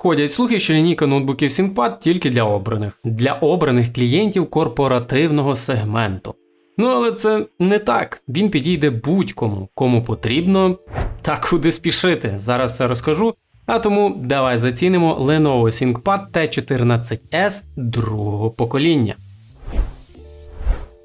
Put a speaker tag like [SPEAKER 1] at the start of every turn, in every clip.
[SPEAKER 1] Ходять слухи, що лінійка ноутбуків ThinkPad тільки для обраних, для обраних клієнтів корпоративного сегменту. Ну але це не так. Він підійде будь-кому, кому потрібно. Та куди спішити. Зараз все розкажу. А тому давай зацінимо Lenovo ThinkPad T14S другого покоління.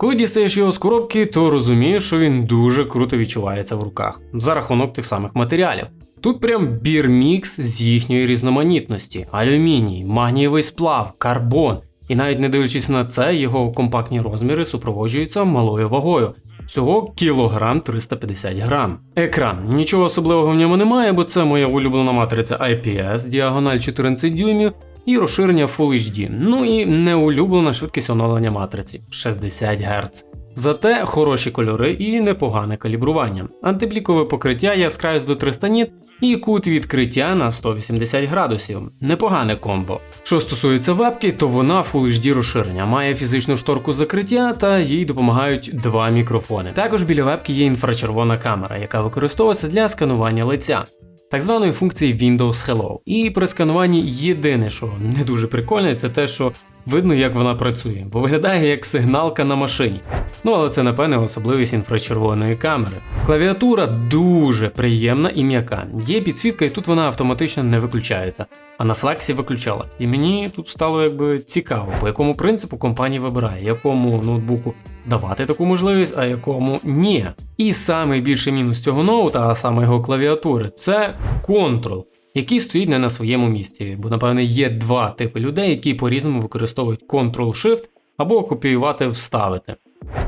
[SPEAKER 1] Коли дістаєш його з коробки, то розумієш, що він дуже круто відчувається в руках за рахунок тих самих матеріалів. Тут прям бірмікс з їхньої різноманітності: алюміній, магнієвий сплав, карбон. І навіть не дивлячись на це, його компактні розміри супроводжуються малою вагою. Всього кілограм 350 грам. Екран. Нічого особливого в ньому немає, бо це моя улюблена матриця IPS, діагональ 14 дюймів і розширення Full HD. Ну і неулюблена швидкість оновлення матриці 60 Гц. Зате хороші кольори і непогане калібрування. Антиблікове покриття яскравість до 300 ніт і кут відкриття на 180 градусів. Непогане комбо. Що стосується вебки, то вона Full HD розширення, має фізичну шторку закриття та їй допомагають два мікрофони. Також біля вебки є інфрачервона камера, яка використовується для сканування лиця. Так званої функції Windows Hello. І при скануванні єдине, що не дуже прикольне, це те, що видно, як вона працює, бо виглядає як сигналка на машині. Ну але це напевне особливість інфрачервоної камери. Клавіатура дуже приємна і м'яка. Є підсвітка, і тут вона автоматично не виключається, а на флексі виключалась. І мені тут стало якби цікаво, по якому принципу компанія вибирає, якому ноутбуку давати таку можливість, а якому ні. І найбільший мінус цього ноута, а саме його клавіатури, це Ctrl який стоїть не на своєму місці, бо напевне є два типи людей, які по-різному використовують Ctrl-Shift або копіювати вставити.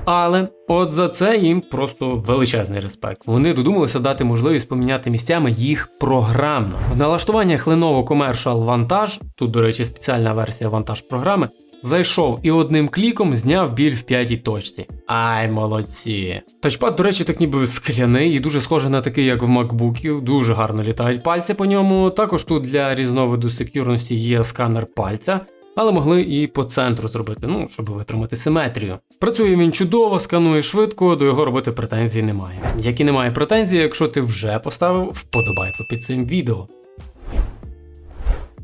[SPEAKER 1] Але от за це їм просто величезний респект. Вони додумалися дати можливість поміняти місцями їх програмно. В налаштуваннях Lenovo Commercial Vantage, тут, до речі, спеціальна версія вантаж програми, зайшов і одним кліком зняв біль в п'ятій точці. Ай, молодці. Тачпад, до речі, так ніби скляний і дуже схожий на такий, як в макбуків. Дуже гарно літають пальці по ньому. Також тут для різновиду секюрності є сканер пальця. Але могли і по центру зробити, ну, щоб витримати симетрію. Працює він чудово, сканує швидко, до його робити претензій немає. Як і немає претензій, якщо ти вже поставив вподобайку під цим відео.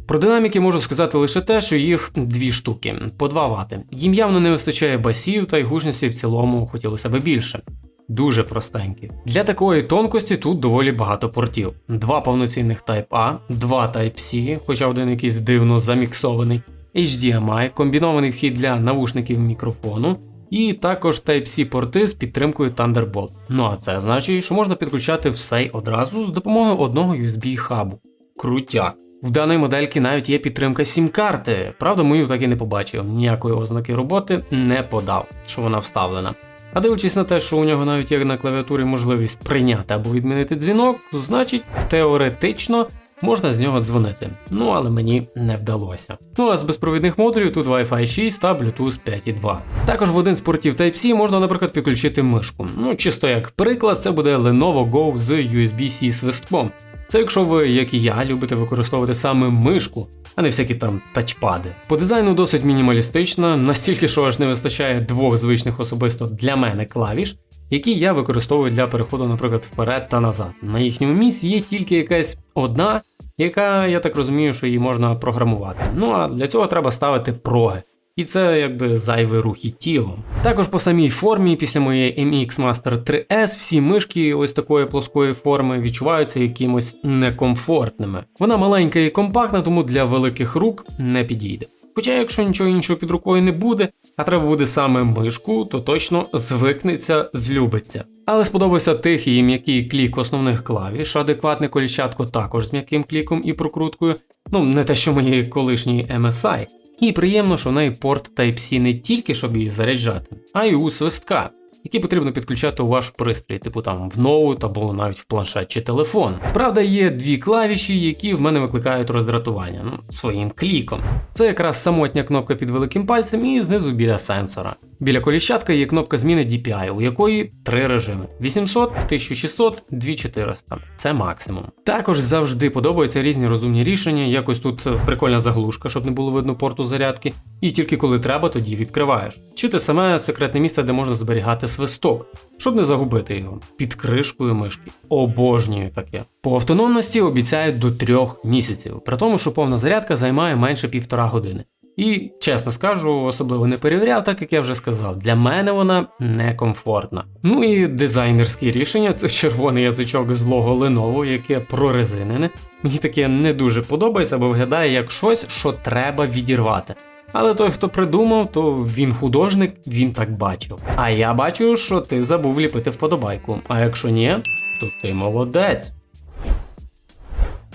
[SPEAKER 1] Про динаміки можу сказати лише те, що їх дві штуки по 2 Вт. Їм явно не вистачає басів, та й гучності в цілому хотілося би більше. Дуже простенькі. Для такої тонкості тут доволі багато портів: два повноцінних Type-A, два Type-C, хоча один якийсь дивно заміксований, HDMI, комбінований вхід для навушників мікрофону, і також Type-C порти з підтримкою Thunderbolt. Ну а це значить, що можна підключати все одразу з допомогою одного USB хабу. Крутяк. В даної модельки навіть є підтримка сім-карти. Правда, мою так і не побачив. Ніякої ознаки роботи не подав, що вона вставлена. А дивлячись на те, що у нього навіть є на клавіатурі можливість прийняти або відмінити дзвінок, значить теоретично можна з нього дзвонити. Ну але мені не вдалося. Ну а з безпровідних модулів тут Wi-Fi 6 та Bluetooth 5.2. Також в один з портів Type-C можна, наприклад, підключити мишку. Ну, чисто як приклад, це буде Lenovo Go з USB-C свистком. Це якщо ви, як і я, любите використовувати саме мишку, а не всякі там тачпади. По дизайну досить мінімалістична, настільки що аж не вистачає двох звичних особисто для мене клавіш, які я використовую для переходу, наприклад, вперед та назад. На їхньому місці є тільки якась одна, яка, я так розумію, що її можна програмувати. Ну а для цього треба ставити проги. І це якби зайвий рух і тілом. Також по самій формі, після моєї MX Master 3S, всі мишки ось такої плоскої форми відчуваються якимось некомфортними. Вона маленька і компактна, тому для великих рук не підійде. Хоча, якщо нічого іншого під рукою не буде, а треба буде саме мишку, то точно звикнеться, злюбиться. Але сподобався тихий і м'який клік основних клавіш, адекватне коліщатко також з м'яким кліком і прокруткою, ну не те, що моєї колишньої MSI. І приємно, що в неї порт Type-C не тільки щоб її заряджати, а й у свистка, який потрібно підключати у ваш пристрій, типу там в ноут або навіть в планшет чи телефон. Правда, є дві клавіші, які в мене викликають роздратування ну, своїм кліком. Це якраз самотня кнопка під великим пальцем і знизу біля сенсора. Біля коліщатка є кнопка зміни DPI, у якої три режими: 800, 1600, 2400. Це максимум. Також завжди подобаються різні розумні рішення. Якось тут прикольна заглушка, щоб не було видно порту зарядки. І тільки коли треба, тоді відкриваєш. Чи те саме секретне місце, де можна зберігати свисток, щоб не загубити його під кришкою мишки. Обожнюю таке. По автономності обіцяють до трьох місяців, при тому, що повна зарядка займає менше півтора години. І чесно скажу, особливо не перевіряв, так як я вже сказав, для мене вона некомфортна. Ну і дизайнерські рішення це червоний язичок злого Lenovo, яке прорезинене. Мені таке не дуже подобається, бо виглядає як щось, що треба відірвати. Але той, хто придумав, то він художник, він так бачив. А я бачу, що ти забув ліпити вподобайку. А якщо ні, то ти молодець.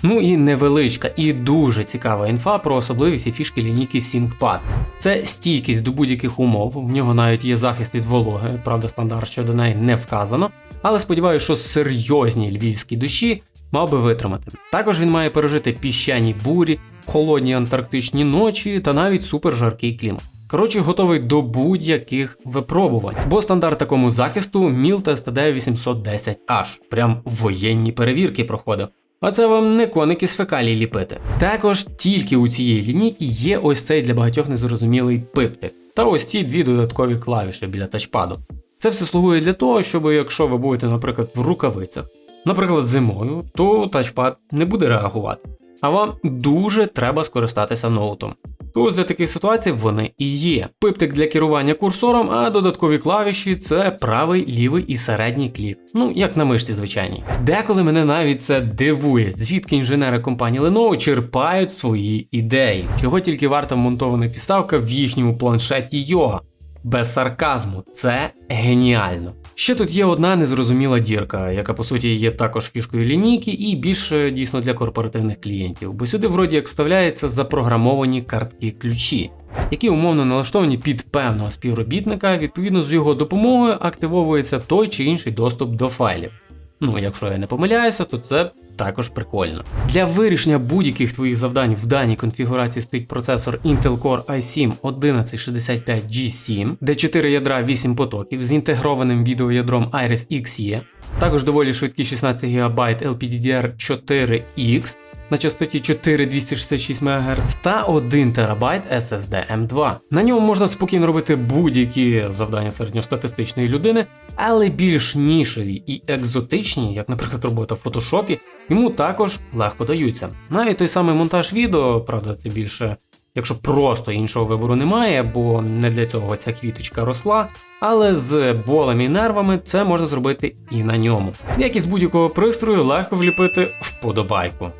[SPEAKER 1] Ну і невеличка і дуже цікава інфа про особливість і фішки лінійки ThinkPad. Це стійкість до будь-яких умов, в нього навіть є захист від вологи, правда, стандарт щодо неї не вказано, але сподіваюся, що серйозні львівські душі мав би витримати. Також він має пережити піщані бурі, холодні антарктичні ночі та навіть супержаркий клімат. Коротше, готовий до будь-яких випробувань, бо стандарт такому захисту Мілта STD 810H. Прям воєнні перевірки проходив. А це вам не коники з фекалій ліпити. Також тільки у цієї лінійки є ось цей для багатьох незрозумілий пиптик, та ось ці дві додаткові клавіші біля тачпаду. Це все слугує для того, щоб якщо ви будете, наприклад, в рукавицях, наприклад, зимою, то тачпад не буде реагувати. А вам дуже треба скористатися ноутом. То ось для таких ситуацій вони і є. Пиптик для керування курсором, а додаткові клавіші це правий, лівий і середній клік. Ну, як на мишці, звичайній. Деколи мене навіть це дивує, звідки інженери компанії Lenovo черпають свої ідеї, чого тільки варта вмонтована підставка в їхньому планшеті Йога. Без сарказму, це геніально. Ще тут є одна незрозуміла дірка, яка по суті є також фішкою лінійки і більше дійсно для корпоративних клієнтів, бо сюди вроді як вставляються запрограмовані картки ключі, які умовно налаштовані під певного співробітника, відповідно з його допомогою активовується той чи інший доступ до файлів. Ну, якщо я не помиляюся, то це також прикольно. Для вирішення будь-яких твоїх завдань в даній конфігурації стоїть процесор Intel Core i7 1165G7, де 4 ядра 8 потоків з інтегрованим відеоядром Iris Xe, також доволі швидкі 16 ГБ LPDDR4X на частоті 4266 МГц та 1 ТБ SSD M2. На ньому можна спокійно робити будь-які завдання середньостатистичної людини, але більш нішеві і екзотичні, як, наприклад, робота в фотошопі, йому також легко даються. Навіть той самий монтаж відео, правда, це більше. Якщо просто іншого вибору немає, бо не для цього ця квіточка росла, але з болем і нервами це можна зробити і на ньому. Як і з будь-якого пристрою легко вліпити вподобайку.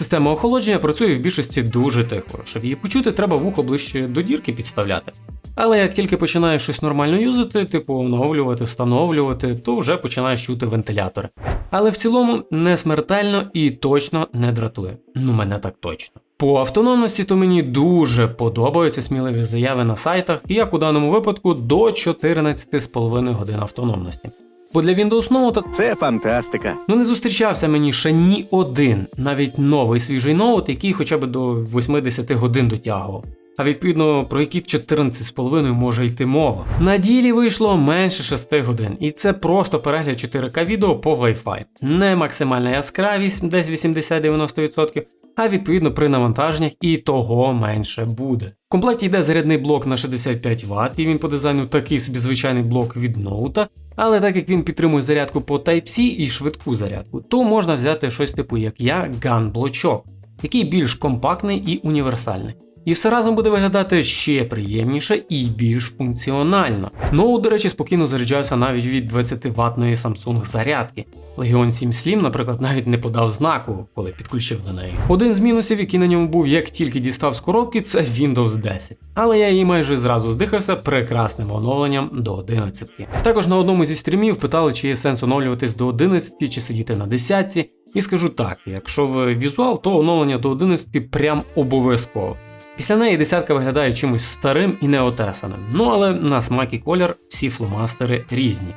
[SPEAKER 1] Система охолодження працює в більшості дуже тихо. Щоб її почути, треба вухо ближче до дірки підставляти. Але як тільки починаєш щось нормально юзати, типу оновлювати, встановлювати, то вже починаєш чути вентилятори. Але в цілому не смертельно і точно не дратує. Ну мене так точно. По автономності то мені дуже подобаються сміливі заяви на сайтах, як у даному випадку до 14,5 годин автономності. Бо для Windows ноута
[SPEAKER 2] Це фантастика.
[SPEAKER 1] Ну не зустрічався мені ще ні один, навіть новий свіжий ноут, який хоча б до 80 годин дотягував. А відповідно про які 14,5 може йти мова. На ділі вийшло менше 6 годин, і це просто перегляд 4К відео по Wi-Fi. Не максимальна яскравість, десь 80-90%, а відповідно при навантаженнях і того менше буде. В комплекті йде зарядний блок на 65 Вт, і він по дизайну такий собі звичайний блок від ноута. Але так як він підтримує зарядку по Type-C і швидку зарядку, то можна взяти щось типу як я ган-блочок, який більш компактний і універсальний. І все разом буде виглядати ще приємніше і більш функціонально. Ноут, до речі, спокійно заряджався навіть від 20 ватної Samsung зарядки. Legion 7 Slim, наприклад, навіть не подав знаку, коли підключив до неї. Один з мінусів, який на ньому був, як тільки дістав з коробки, це Windows 10. Але я її майже зразу здихався прекрасним оновленням до 11. Також на одному зі стрімів питали, чи є сенс оновлюватись до 11 чи сидіти на 10. І скажу так, якщо в візуал, то оновлення до 11 прям обов'язково. Після неї десятка виглядає чимось старим і неотесаним. Ну але на смак і колір всі фломастери різні.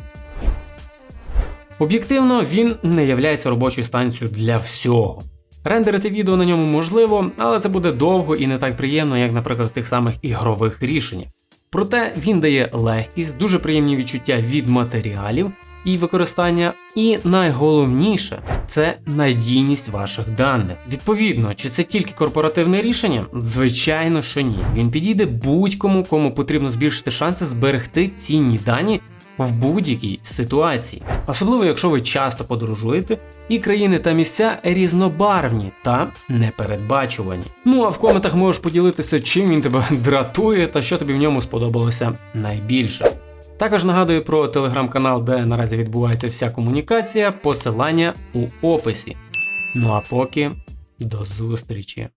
[SPEAKER 1] Об'єктивно, він не являється робочою станцією для всього. Рендерити відео на ньому можливо, але це буде довго і не так приємно, як, наприклад, тих самих ігрових рішеннях. Проте він дає легкість, дуже приємні відчуття від матеріалів і використання. І найголовніше це надійність ваших даних. Відповідно, чи це тільки корпоративне рішення? Звичайно, що ні. Він підійде будь-кому, кому потрібно збільшити шанси зберегти цінні дані в будь-якій ситуації, особливо якщо ви часто подорожуєте, і країни та місця різнобарвні та непередбачувані. Ну а в коментах можеш поділитися, чим він тебе дратує та що тобі в ньому сподобалося найбільше. Також нагадую про телеграм-канал, де наразі відбувається вся комунікація, посилання у описі. Ну а поки до зустрічі!